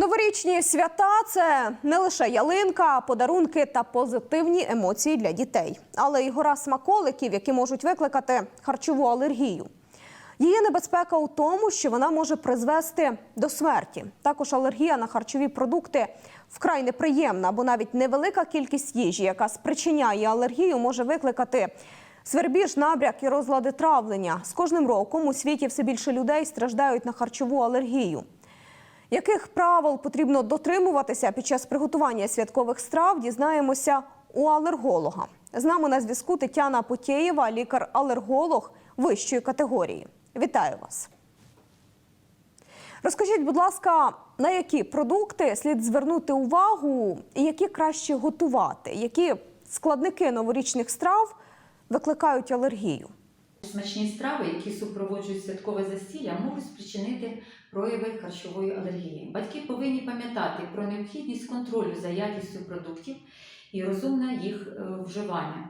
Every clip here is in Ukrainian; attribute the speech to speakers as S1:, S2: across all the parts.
S1: Новорічні свята це не лише ялинка, подарунки та позитивні емоції для дітей, але й гора смаколиків, які можуть викликати харчову алергію. Її небезпека у тому, що вона може призвести до смерті. Також алергія на харчові продукти вкрай неприємна, бо навіть невелика кількість їжі, яка спричиняє алергію, може викликати свербіж, набряк і розлади травлення. З кожним роком у світі все більше людей страждають на харчову алергію. Яких правил потрібно дотримуватися під час приготування святкових страв, дізнаємося у алерголога. З нами на зв'язку Тетяна Потєєва, лікар-алерголог вищої категорії. Вітаю вас. Розкажіть, будь ласка, на які продукти слід звернути увагу і які краще готувати? Які складники новорічних страв викликають алергію?
S2: Смачні страви, які супроводжують святкове засілля, можуть спричинити прояви харчової алергії. Батьки повинні пам'ятати про необхідність контролю за якістю продуктів і розумне їх е, вживання.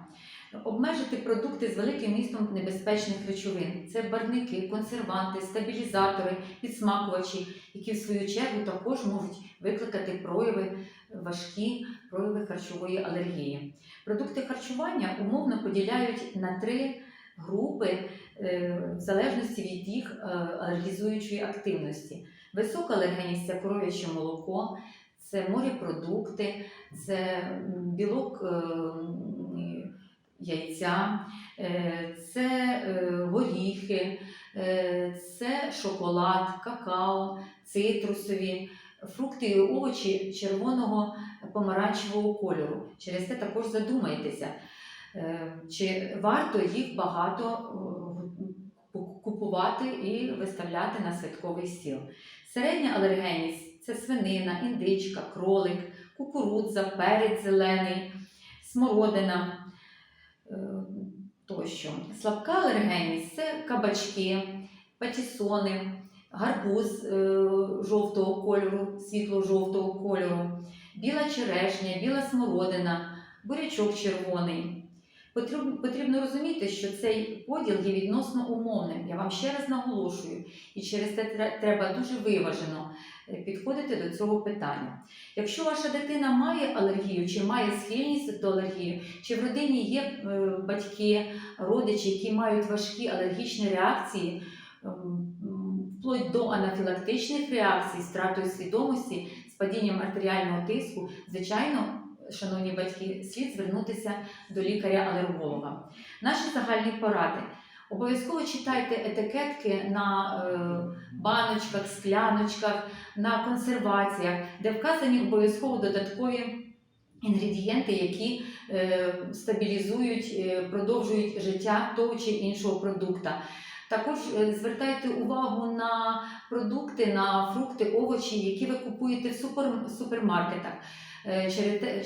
S2: Обмежити продукти з великим містом небезпечних речовин це барвники, консерванти, стабілізатори, підсмакувачі, які в свою чергу також можуть викликати прояви важкі прояви харчової алергії. Продукти харчування умовно поділяють на три групи е, в залежності від їх е, алергізуючої активності. Висока алергенність це коров'яче молоко, це морепродукти, це білок е, яйця, це горіхи, це шоколад, какао, цитрусові, фрукти і овочі червоного помаранчевого кольору. Через це також задумайтеся. Е, Чи варто їх багато е, купувати і виставляти на святковий стіл? Середня алергенність це свинина, індичка, кролик, кукурудза, перець зелений, смородина е, тощо. Слабка алергенність це кабачки, патісони, гарбуз жовтого кольору, світло-жовтого кольору, біла черешня, біла смородина, бурячок червоний. Потрібно, розуміти, що цей поділ є відносно умовним. Я вам ще раз наголошую, і через це треба дуже виважено е, підходити до цього питання. Якщо ваша дитина має алергію, чи має схильність до алергії, чи в родині є е, батьки, родичі, які мають важкі алергічні реакції, ем, вплоть до анафілактичних реакцій, з втратою свідомості, з падінням артеріального тиску, звичайно, шановні батьки, слід звернутися до лікаря-алерголога. Наші загальні поради. Обов'язково читайте етикетки на е, баночках, скляночках, на консерваціях, де вказані обов'язково додаткові інгредієнти, які е, стабілізують, е, продовжують життя того чи іншого продукта. Також е, звертайте увагу на продукти, на фрукти, овочі, які ви купуєте в супермаркетах. Е,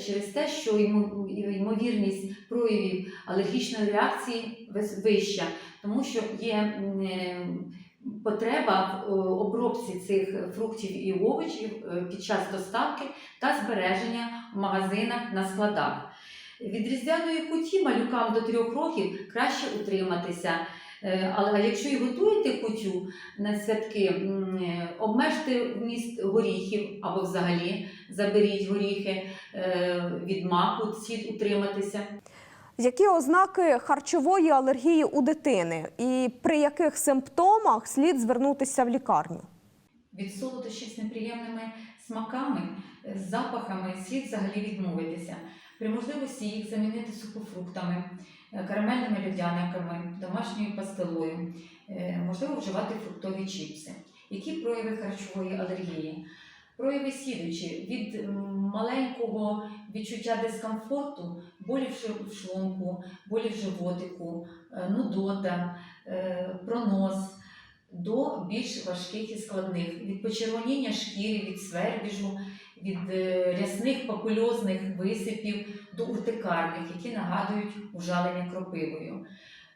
S2: Через те, що ймо- ймовірність проявів алергічної реакції вища, тому що є е, потреба в е, обробці цих фруктів і овочів під час доставки та збереження в магазинах на складах. Від різдвяної куті малюкам до трьох років краще утриматися. Е, Але якщо і готуєте кутю на святки, е, обмежте вміст горіхів або взагалі заберіть горіхи е, від маку, слід утриматися.
S1: Які ознаки харчової алергії у дитини і при яких симптомах слід звернутися в лікарню?
S2: Від солодощів з неприємними смаками, запахами слід взагалі відмовитися. При можливості їх замінити сухофруктами, карамельними льодяниками, домашньою пастилою, Е, можливо вживати фруктові чіпси. Які прояви харчової алергії? Прояви слідуючі від маленького відчуття дискомфорту, болі в шлунку, болі в животику, е, нудота, е, пронос, до більш важких і складних від почервоніння шкіри, від свербіжу, від е, рясних папульозних висипів до уртикарних, які нагадують ужалення кропивою.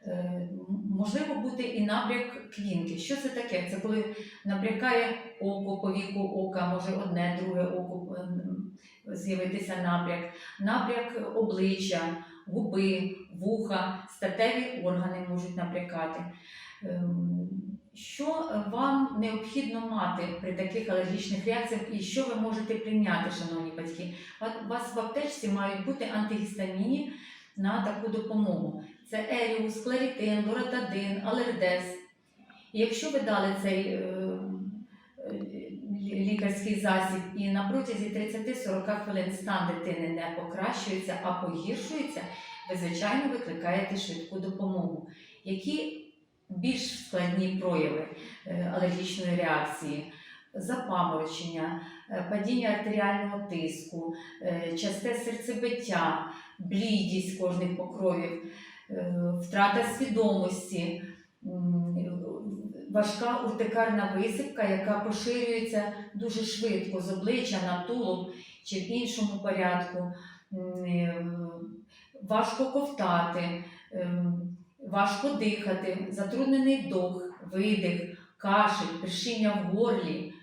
S2: Е, Можливо бути і набряк квінки. Що це таке? Це коли набрякає око, по віку ока, може одне, друге око е, з'явитися набряк, набряк обличчя, губи, вуха, статеві органи можуть набрякати. Ем, Що вам необхідно мати при таких алергічних реакціях і що ви можете прийняти, шановні батьки? У вас в аптечці мають бути антигістаміні на таку допомогу. Це еріус, кларітин, лоратадин, алердес. І якщо ви дали цей е, е, лікарський засіб і на протязі 30-40 хвилин стан дитини не покращується, а погіршується, ви, звичайно, викликаєте швидку допомогу. Які більш складні прояви е, алергічної реакції? Запаморочення, е, падіння артеріального тиску, е, часте серцебиття, блідість кожних покровів, втрата свідомості, важка уртикарна висипка, яка поширюється дуже швидко з обличчя на тулуб чи в іншому порядку, важко ковтати, ем, важко дихати, затруднений вдох, видих, кашель, першіння в горлі,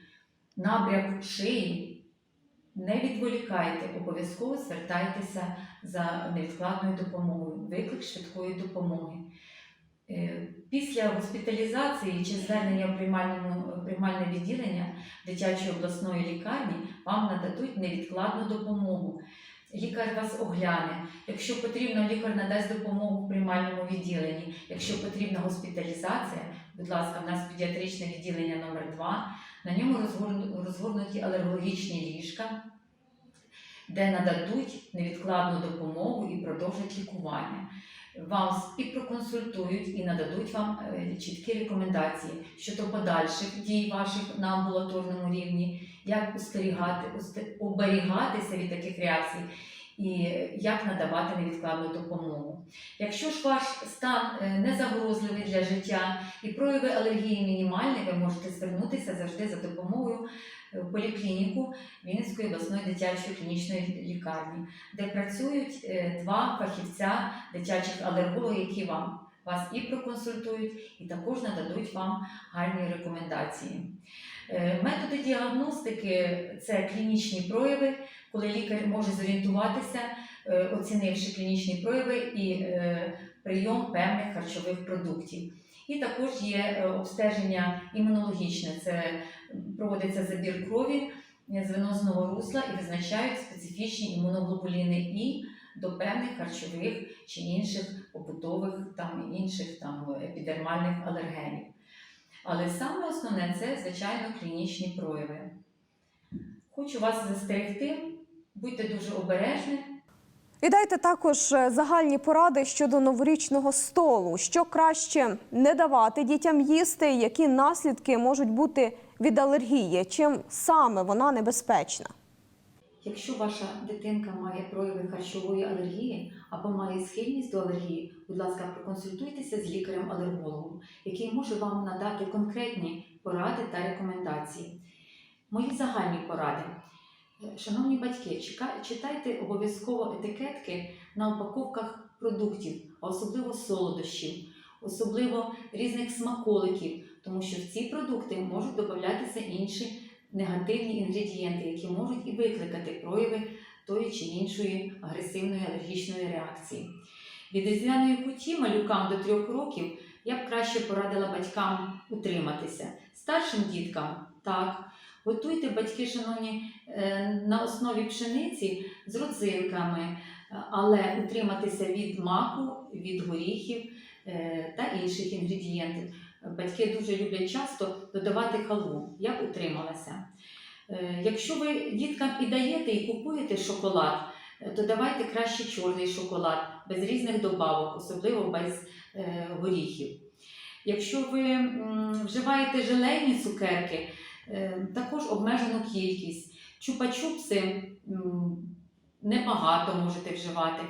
S2: набряк шиї. Не відволікайте, обов'язково звертайтеся за невідкладною допомогою, виклик швидкої допомоги. Е, Після госпіталізації чи звернення в приймальне відділення дитячої обласної лікарні вам нададуть невідкладну допомогу. Лікар вас огляне. Якщо потрібно, лікар надасть допомогу в приймальному відділенні. Якщо потрібна госпіталізація, будь ласка, в нас педіатричне відділення номер 2 На ньому розгорну- розгорнуті алергологічні ліжка, де нададуть невідкладну допомогу і продовжать лікування. Вам і проконсультують і нададуть вам е, чіткі рекомендації щодо подальших дій ваших на амбулаторному рівні, як устерігати, оберігатися від таких реакцій і як надавати невідкладну допомогу. Якщо ж ваш стан е, не загрозливий для життя і прояви алергії мінімальні, ви можете звернутися завжди за допомогою е, в поліклініку Вінницької обласної дитячої клінічної лікарні, де працюють е, два фахівця дитячих алергологів, які вам вас і проконсультують, і також нададуть вам гарні рекомендації. Е, Методи діагностики це клінічні прояви, коли лікар може зорієнтуватися, е, оцінивши клінічні прояви і е, прийом певних харчових продуктів. І також є обстеження імунологічне, це проводиться забір крові з венозного русла і визначають специфічні імуноглобуліни І до певних харчових чи інших побутових там інших там епідермальних алергенів. Але саме основне це, звичайно, клінічні прояви. Хочу вас застерегти, будьте дуже обережні.
S1: І дайте також е, загальні поради щодо новорічного столу, що краще не давати дітям їсти, які наслідки можуть бути від алергії, чим саме вона небезпечна.
S2: Якщо ваша дитинка має прояви харчової алергії або має схильність до алергії, будь ласка, проконсультуйтеся з лікарем-алергологом, який може вам надати конкретні поради та рекомендації. Мої загальні поради. Е, Шановні батьки, читайте обов'язково етикетки на упаковках продуктів, особливо солодощів, особливо різних смаколиків, тому що в ці продукти можуть додатися інші негативні інгредієнти, які можуть і викликати прояви тої чи іншої агресивної алергічної реакції. Від різдвяної куті малюкам до трьох років я б краще порадила батькам утриматися. Старшим діткам так. Готуйте батьки, шановні, е, на основі пшениці з родзинками, але утриматися від маку, від горіхів е, та інших інгредієнтів. Батьки дуже люблять часто додавати халву. Я утрималася. Е, Якщо ви діткам і даєте, і купуєте шоколад, е, то давайте краще чорний шоколад, без різних добавок, особливо без е, горіхів. Якщо ви вживаєте желейні цукерки, е, також обмежену кількість. Чупа-чупси небагато можете вживати.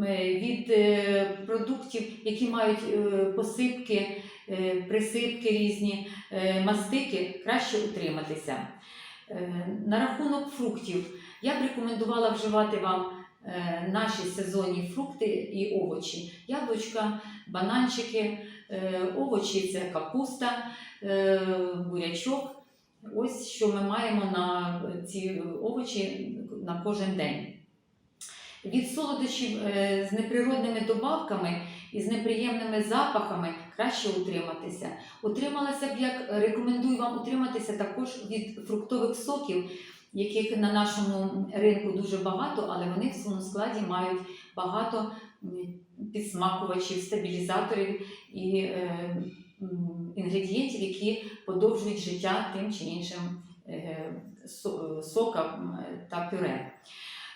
S2: Е, Від е, продуктів, які мають е, посипки, присипки різні, мастики, краще утриматися. На рахунок фруктів я б рекомендувала вживати вам наші сезонні фрукти і овочі. Яблучка, бананчики, овочі це капуста, бурячок. Ось що ми маємо на ці овочі на кожен день. Від солодощів е, з неприродними добавками із неприємними запахами, краще утриматися. Утрималася б, як рекомендую вам утриматися також від фруктових соків, яких на нашому ринку дуже багато, але вони в своєму складі мають багато підсмакувачів, стабілізаторів і е, інгредієнтів, які подовжують життя тим чи іншим е, со- сокам е, та пюре.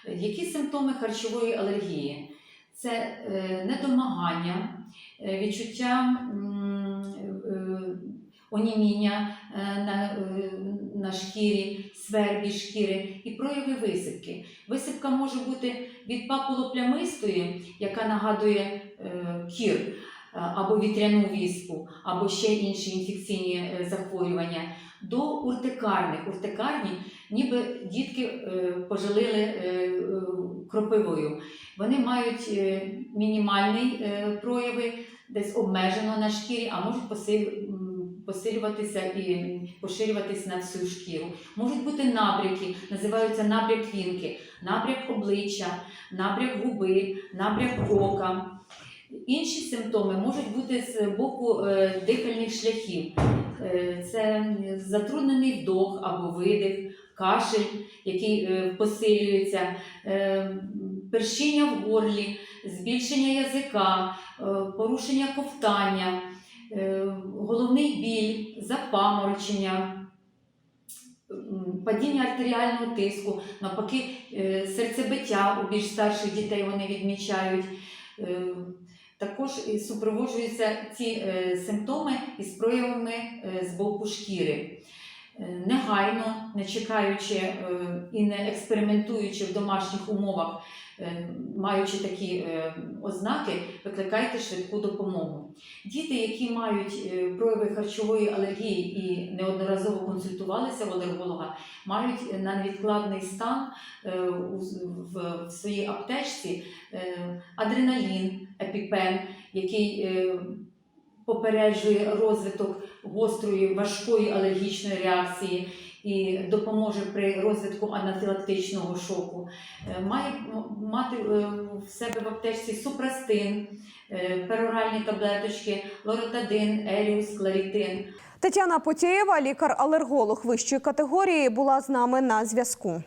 S2: Які симптоми харчової алергії? Це е, недомагання, е, відчуття е, оніміння на, на шкірі, свербі шкіри і прояви висипки. Висипка може бути від папулоплямистої, яка нагадує кір або вітряну віспу, або ще інші інфекційні захворювання, до уртикарних. Уртикарні, ніби дітки е, пожалили е, е, кропивою. Вони мають мінімальні прояви, десь обмежено на шкірі, а можуть посилюватися і поширюватися на всю шкіру. Можуть бути набряки, називаються набряк вінки, набряк обличчя, набряк губи, набряк ока. Інші симптоми можуть бути з боку дихальних шляхів. Це затруднений вдох або видих, кашель, який е, посилюється, е, першіння в горлі, збільшення язика, е, порушення ковтання, головний біль, запаморочення, падіння артеріального тиску, навпаки, серцебиття у більш старших дітей вони відмічають. Також супроводжуються ці симптоми із проявами з боку шкіри. Е, Негайно, не чекаючи е, і не експериментуючи в домашніх умовах, е, маючи такі ознаки, викликайте швидку допомогу. Діти, які мають прояви харчової алергії і неодноразово консультувалися в алерголога, мають на невідкладний стан в, своїй аптечці адреналін, епіпен, який попереджує розвиток гострої важкої алергічної реакції і допоможе при розвитку анафілактичного шоку. Е, Має мати е, в себе в аптечці супрастин, е, пероральні таблеточки, лоротадин, еліус, кларітин.
S1: Тетяна Потєєва, лікар-алерголог вищої категорії, була з нами на зв'язку.